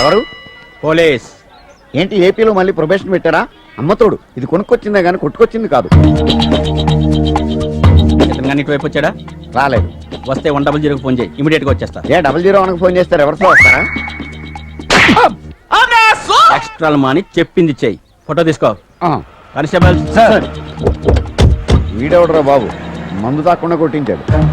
ఎవరు? పోలీస్. ఏంటి ఏపీలో మళ్ళీ ప్రొబేషన్ పెట్టారా అమ్మతోడు ఇది కొనుక్కొచ్చిందే కానీ కొట్టుకొచ్చింది కాదు. ఇతను కానీ ఇటువైపు వచ్చాడా? రాలేదు. వస్తే వన్ డబుల్ జీరోకి ఫోన్ చేయి. ఇమీడియట్గా వచ్చేస్తా. ఏ డబల్ జీరో వన్కి ఫోన్ చేస్తారు? ఎవరితో వస్తారా? ఎక్స్ట్రా మాని చెప్పింది చెయ్యి ఫోటో తీసుకో. ఆ, కానిస్టేబుల్ సార్. వీడెవడరా బాబు? మందు తాకుండా కొట్టించాడు.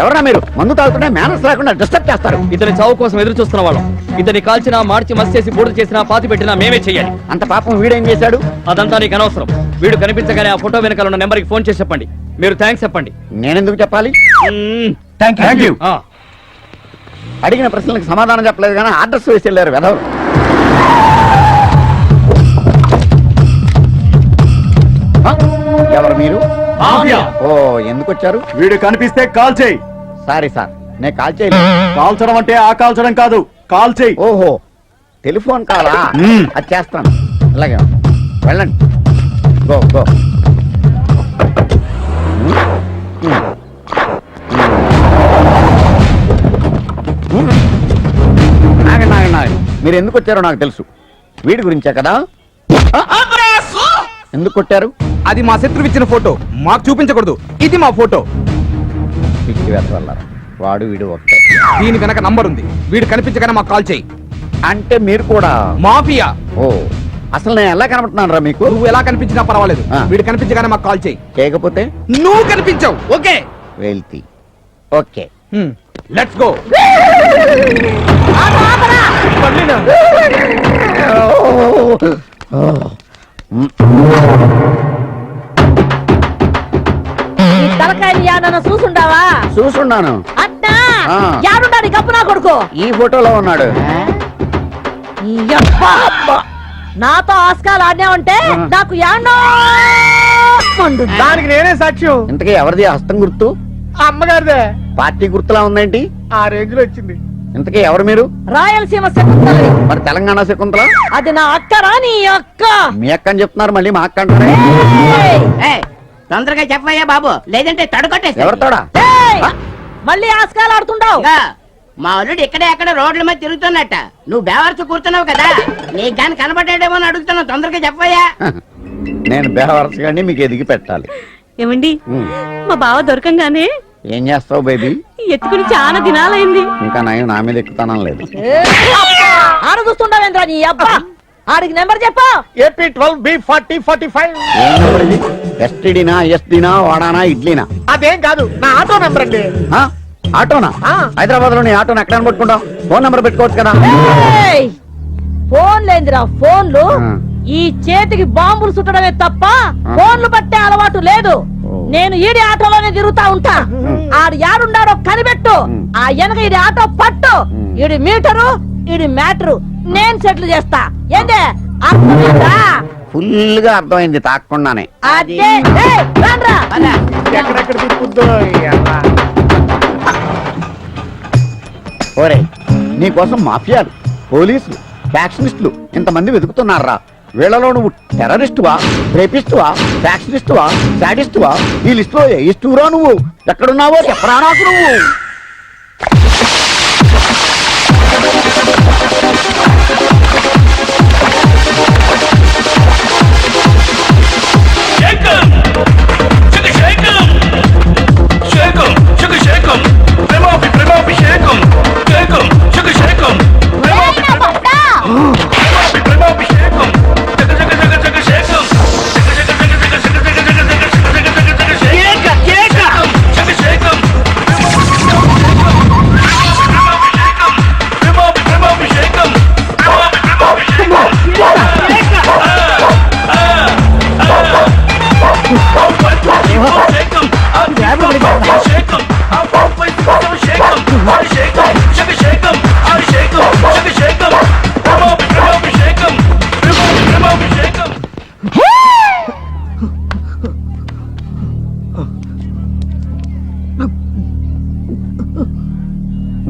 ఎవరా మీరు మందు తాగుతుంటే మేనస్ లేకుండా డిస్టర్బ్ చేస్తారు. ఇతని చావు కోసం ఎదురు చూస్తున్న వాళ్ళం. ఇతని కాల్చినా మార్చి మస్ చేసి బూడిద చేసినా పాతి పెట్టినా మేమే చెయ్యాలి. అంత పాపం వీడేం చేశాడు? అదంతా నీకు అనవసరం. వీడు కనిపించగానే ఆ ఫోటో వెనకాల ఉన్న నెంబర్కి ఫోన్ చేసి చెప్పండి. మీరు థ్యాంక్స్ చెప్పండి. నేనెందుకు చెప్పాలి. థ్యాంక్ యూ ఆ, అడిగిన ప్రశ్నలకు సమాధానం చెప్పలేదు కానీ అడ్రస్ వేసి వెళ్ళారు వెధవరు ఆ? ఎవరు మీరు? ఓ ఎందుకు వచ్చారు వీడు కనిపిస్తే కాల్ చేయి సారీ సార్ నేను కాల్ చేయలేదు కాల్చడం అంటే ఆ కాల్చడం కాదు కాల్ చేయి ఓహో టెలిఫోన్ కాలా మ్మ్. అది చేస్తాను అలాగే వెళ్ళండి గో గో నాగండి నాగండి నాగండి మీరు ఎందుకు వచ్చారో నాకు తెలుసు వీడి గురించే కదా ఎందుకు కొట్టారు అది మా శత్రువు ఇచ్చిన ఫోటో. మాకు చూపించకూడదు. ఇది మా ఫోటో. పిచ్చి వాడు వీడు ఒకటే దీని వెనక నంబర్ ఉంది. వీడు కనిపించగానే మాకు కాల్ చేయి. అంటే మీరు కూడా? మాఫియా. ఓ. అసలు నేను ఎలా కనబడుతున్నాను రా మీకు? నువ్వు ఎలా కనిపించినా పర్వాలేదు. ఆ. వీడు కనిపించగానే మాకు కాల్ చేయి. చేయకపోతే? నువ్వు కనిపించావు. ఓకే. వెళ్తీ. ఓకే. Let's go. తలకాయని చూసుండావా? చూసున్నాను అట్టా ఆ. యాడుండాడు గప్పు నా కొడుకు? ఈ ఫోటోలో ఉన్నాడు. యబ్బా. నాతో ఆస్కాలు ఆడినావంటే నాకు యాడో మండుద్ది. దానికి నేనే సాక్ష్యం. ఇంతకీ ఎవరిది ఆ హస్తం గుర్తు? అమ్మగారిదే. పార్టీ గుర్తులా ఉందేంటి ఆ రేంజ్లో వచ్చింది. ఇంతకీ ఎవరు మీరు? రాయలసీమ శకుంతలది మరి తెలంగాణ శకుంతల? అది నా అక్కరా నీ అక్క. మీ అక్క అని చెప్తున్నారు మళ్ళీ మా అక్క అంటారే? ఏయ్! ఏయ్, తొందరగా చెప్పయ్యా బాబు. లేదంటే తడుకొట్టేస్తా ఎవరితోడా ఏయ్! మళ్ళీ ఆస్కాలు ఆడుతుండావు ఇంకా మా అల్లుడు ఇక్కడే ఎక్కడ రోడ్ల మీద తిరుగుతున్నట్ట. నువ్వు బేవర్చు కూర్చున్నావు కదా. నీకు గాని కనబడ్డాడేమో అని అడుగుతున్నావు తొందరగా చెప్పయ్యా నేను బేవరసగానే మీకు ఎదిగి పెట్టాలి. ఏమండి. మా బావ దొరకంగానే ఏం చేస్తావు బేబీ? ఎత్తుకుని చాలా దినాలైంది. ఇంకా నయం నా మీద ఎక్కుతానం లేదు. ఆడ చూస్తుండవేంద్రా నీ అబ్బా! ఆడికి నెంబర్ చెప్పు. AP twelve B forty forty five. ఏం నెంబర్ ఇది ఎస్టీడీనా ఎస్డీనా వాడానా ఇడ్లీనా? అదేం కాదు నా ఆటో నెంబర్ అండి. ఆ? ఆటోనా? హైదరాబాద్లో నీ ఆటోని ఎక్కడ పట్టుకుంటావు ఫోన్ నెంబర్ పెట్టుకోవచ్చు కదా. ఏయ్! ఫోన్ లేదురా ఫోన్లు ఆ. ఈ చేతికి బాంబులు చుట్టడమే తప్ప ఫోన్లు పట్టే అలవాటు లేదు. ఓ. నేను ఈడి ఆటోలోనే తిరుగుతా ఉంటా. ఆడు యాడుండాడో కనిపెట్టు. ఆ వెనక ఈడి ఆటో పట్టు. ఈడి మీటరు ఈడి మ్యాటరు నేను సెటిల్ చేస్తా. ఏందే? అర్థమైందా? ఫుల్గా అర్థమైంది అదే. ఏయ్. ఎక్కడెక్కడ తిప్పుద్దో ఓరే నీకోసం మాఫియాలు పోలీసులు ఫ్యాక్షనిస్టులు ఇంతమంది వెతుకుతున్నారా? వీళ్ళలో నువ్వు టెర్రరిస్టువా రేపిస్టువా ఫ్యాక్షనిస్టువా శాడిస్టువా ఈ లిస్టులో ఏ ఇస్తురా నువ్వు? ఎక్కడున్నావో చెప్పరా నాకు నువ్వు.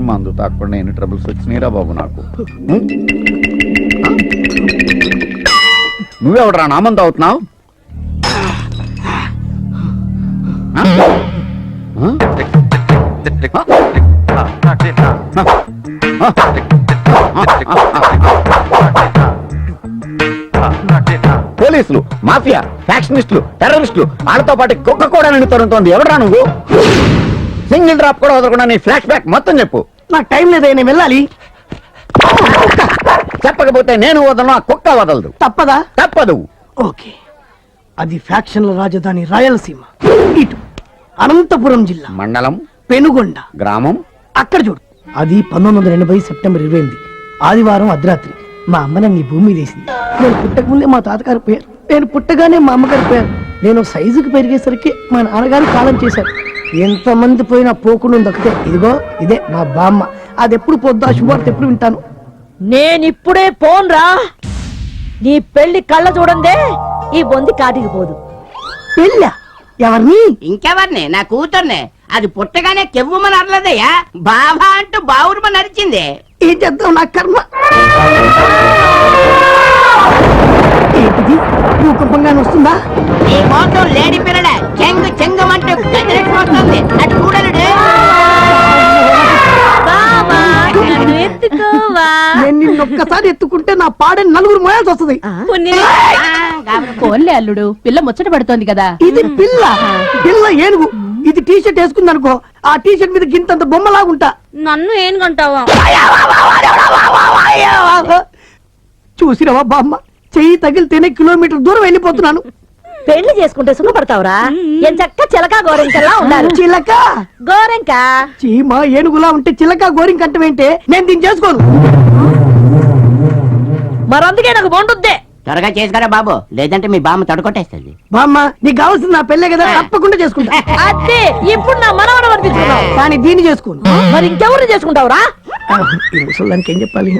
మందు తాకుండా ఎన్ని ట్రబుల్స్ వచ్చినాయిరా బాబు నాకు? ఉం? నువ్వెవడరా నామంత అవుతున్నావు పోలీసులు మాఫియా ఫ్యాక్షనిస్టులు టెర్రరిస్టులు వాళ్ళతో పాటు కుక్క కూడా నిండుతోంది ఎవడరా నువ్వు? సింగిల్ డ్రాప్ కూడా వదలకుండా నీ ఫ్లాష్ బ్యాక్ మొత్తం చెప్పు. నాకు టైం లేదే నేను వెళ్ళాలి. చెప్పకపోతే నేను వదలను ఆ కుక్క వదలదు. తప్పదా? తప్పదు. ఓకే. అది ఫ్యాక్షన్ల రాజధాని రాయలసీమ. ఇటు అనంతపురం జిల్లా. మండలం? పెనుగొండ. గ్రామం? అక్కడ చూడు. అది పంతొమ్మిది వందల ఎనభై సెప్టెంబర్ ఇరవై ఎనిమిది. ఆదివారం అర్ధరాత్రి. మా అమ్మ నన్ను ఈ భూమి వేసింది. నేను పుట్టక ముందే మా తాతగారు పోయారు. నేను పుట్టగానే మా అమ్మగారు పోయారు. నేను సైజుకి పెరిగేసరికి మా నాన్నగారు కాలం చేశారు. ఎంతమంది పోయినా పోకుండా ఉంది ఒకటే. ఇదిగో ఇదే మా బామ్మ. అది ఎప్పుడు పొద్దు శుభార్త ఎప్పుడు వింటాను? నేనిప్పుడే పోన్రా. నీ పెళ్ళి కళ్ళ చూడందే ఈ బొంది కాటికి పోదు. పెళ్ళ? ఎవరిని? ఇంకెవరిని? నా కూతుర్ని. అది పుట్టగానే కెవ్వుమని అరలేదయ్యా బాబా అంటూ బావురుమ నడిచింది. ఏం చేద్దాం నా కర్మ? ఏంటిది? భూకంపంగానే వస్తుందా? ఈ మోసం లేడీ పిల్లడ చెంగు చెంగమంటూ వస్తుంది అటు చూడలుడు బావా నన్ను ఎత్తుకోవా? నేను నిన్ను ఒక్కసారి ఎత్తుకుంటే నా పాడని నలుగురు మోయాల్సి వస్తుంది. ఫోన్లే అల్లుడు. పిల్ల ముచ్చట పడుతోంది కదా. ఇది పిల్ల. పిల్ల ఏనుగు. ఇది టీ షర్ట్ వేసుకుంది అనుకో ఆ టీ షర్ట్ మీద గింతంత బొమ్మలాగుంటా. నన్ను ఏం కంటావా చూసినవా బామ్మ? చెయ్యి తగిలితేనే కిలోమీటర్ దూరం వెళ్ళిపోతున్నాను. పెళ్ళి చేసుకుంటే సుఖపడతావురా? ఎంచక్క చిలక గోరెంకల్లా ఉండాలి. చిలక? గోరెంక? చీమ ఏనుగులా ఉంటే చిలక గోరింకంటమేంటే నేను దీన్ని చేసుకోను. మరందుకే నాకు bonడుద్దే త్వరగా చేసుకురా బాబు. లేదంటే మీ బామ్మ తడుకొట్టేస్తుంది. బామ్మ నీకు కావాల్సింది నా పెళ్ళే కదా తప్పకుండా చేసుకుంటా. అదే ఇప్పుడు నా మనవడం అనిపించుకున్నావు కానీ దీన్ని చేసుకోను. మరి ఇంకెవరు చేసుకుంటావురా? ఈ ఏం చెప్పాలి.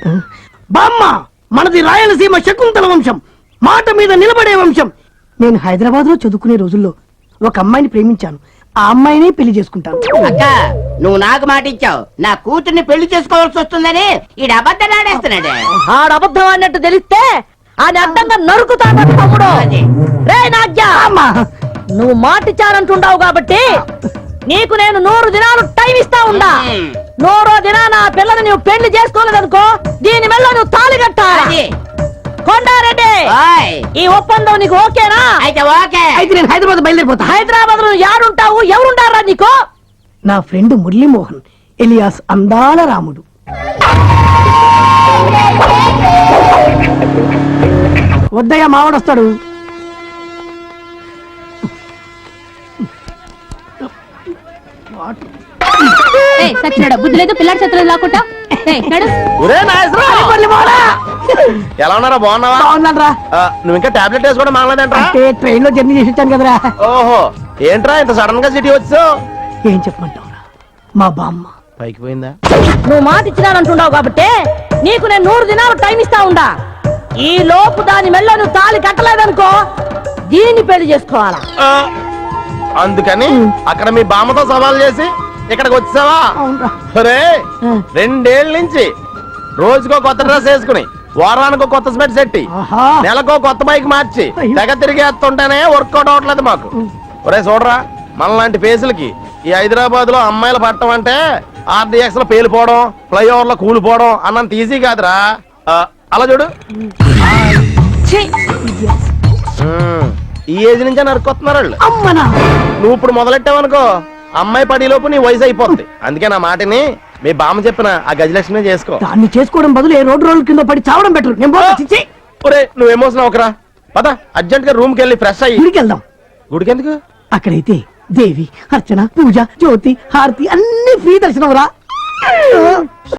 బామ్మ! మనది రాయలసీమ శకుంతల వంశం మాట మీద నిలబడే వంశం. నేను హైదరాబాద్లో చదువుకునే రోజుల్లో ఒక అమ్మాయిని ప్రేమించాను. ఆ అమ్మాయినే పెళ్ళి చేసుకుంటాను. అక్క నువ్వు నాకు మాట ఇచ్చావు. నా కూతుర్ని పెళ్ళి చేసుకోవాల్సి వస్తుందని ఈడు అబద్ధం ఆడేస్తున్నాడు. ఆడబద్ధం అన్నట్టు తెలిస్తే ఆయన అడ్డంగా నరుకుతాడు తమ్ముడు అది. రే నాగ్య నువ్వు మాటిచ్చానంటుండావు కాబట్టి నీకు నేను నూరు దినాలు టైం ఇస్తా ఉండా. మ్మ్. నూరో దినాన ఆ పిల్లని నువ్వు పెళ్ళి చేసుకోలేదనుకో దీని మెల్ల నువ్వు తాళి కట్టాలి. కొండారెడ్డి ఈ ఒప్పందం నీకు ఓకేనా? అయితే ఓకే. అయితే నేను హైదరాబాద్ బయలుదేరిపోతా. హైదరాబాద్లో యాడుంటావు? ఎవరుంటారా నీకు? నా ఫ్రెండ్ మురళీమోహన్ ఎలియాస్ అందాల రాముడు. వద్దయ్యా మావాడొస్తాడు సచ్చినాడ? బుద్ధి లేదు పిల్లాడి చేతులు లాక్కుంటా నడు. మురళీమోహనా! ఎలా ఉన్నారా? బాగున్నావా. ఆ, నువ్వు ఇంకా టాబ్లెట్ వేసుకోవడం మానలేదంట్రా? అంటే ట్రైన్లో జర్నీ చేసి వచ్చాను కదరా. ఓహో ఏంట్రా ఇంత సడన్గా సిటీ వచ్చావు? ఏం చెప్పమంటావురా? మా బామ్మ. పైకి పోయిందా? నువ్వు మాట ఇచ్చినానంటున్నావు కాబట్టి నీకు నేను నూరు దినాలు టైం ఇస్తా ఉండా. ఈ లోపు దాని మెల్ల నువ్వు తాళి కట్టలేదనుకో దీన్ని పెళ్ళి చేసుకోవాలా. ఆ, అందుకని అక్కడ మీ బామ్మతో సవాల్ చేసి ఇక్కడికి వచ్చావా? ఒరే రెండేళ్ళ నుంచి రోజుకో కొత్త డ్రెస్ వేసుకుని వారానికో కొత్త స్మెట్ సెట్టి నెలకో కొత్త బైక్ మార్చి. తెగ తిరిగేస్తుంటేనే వర్కౌట్ అవట్లేదు మాకు. ఒరే చూడరా మనలాంటి ఫేసులకి ఈ హైదరాబాద్లో అమ్మాయిలు పట్టడం అంటే ఆర్డిఎక్స్లో పేలిపోవడం ఫ్లైఓవర్లో కూలిపోవడం అన్నంత ఈజీ కాదురా. అలా చూడు. ఈ ఏజ్ నుంచే నరుకొస్తున్నారు వాళ్ళు. నువ్వు ఇప్పుడు మొదలెట్టావనుకో? అమ్మాయి పడిలోపు నీ వయసు అయిపోద్ది. అందుకే నా మాటని మీ బామ్మ చెప్పిన ఆ గజలక్ష్మి చేసుకో. దాన్ని చేసుకోవడం బదులు ఏ రోడ్డు రోడ్ల కింద పడి చావడం బెటర్ నేను పోతా, చిచ్చి. ఒరే నువ్వు ఎమోషన్ అవకరా పద అర్జెంట్గా రూమ్కి వెళ్ళి ఫ్రెష్ అయ్యి. గుడికి వెళ్దాం గుడికి ఎందుకు అక్కడైతే దేవి అర్చన పూజ జ్యోతి హారతి అన్ని ఫ్రీ దర్శనం రా.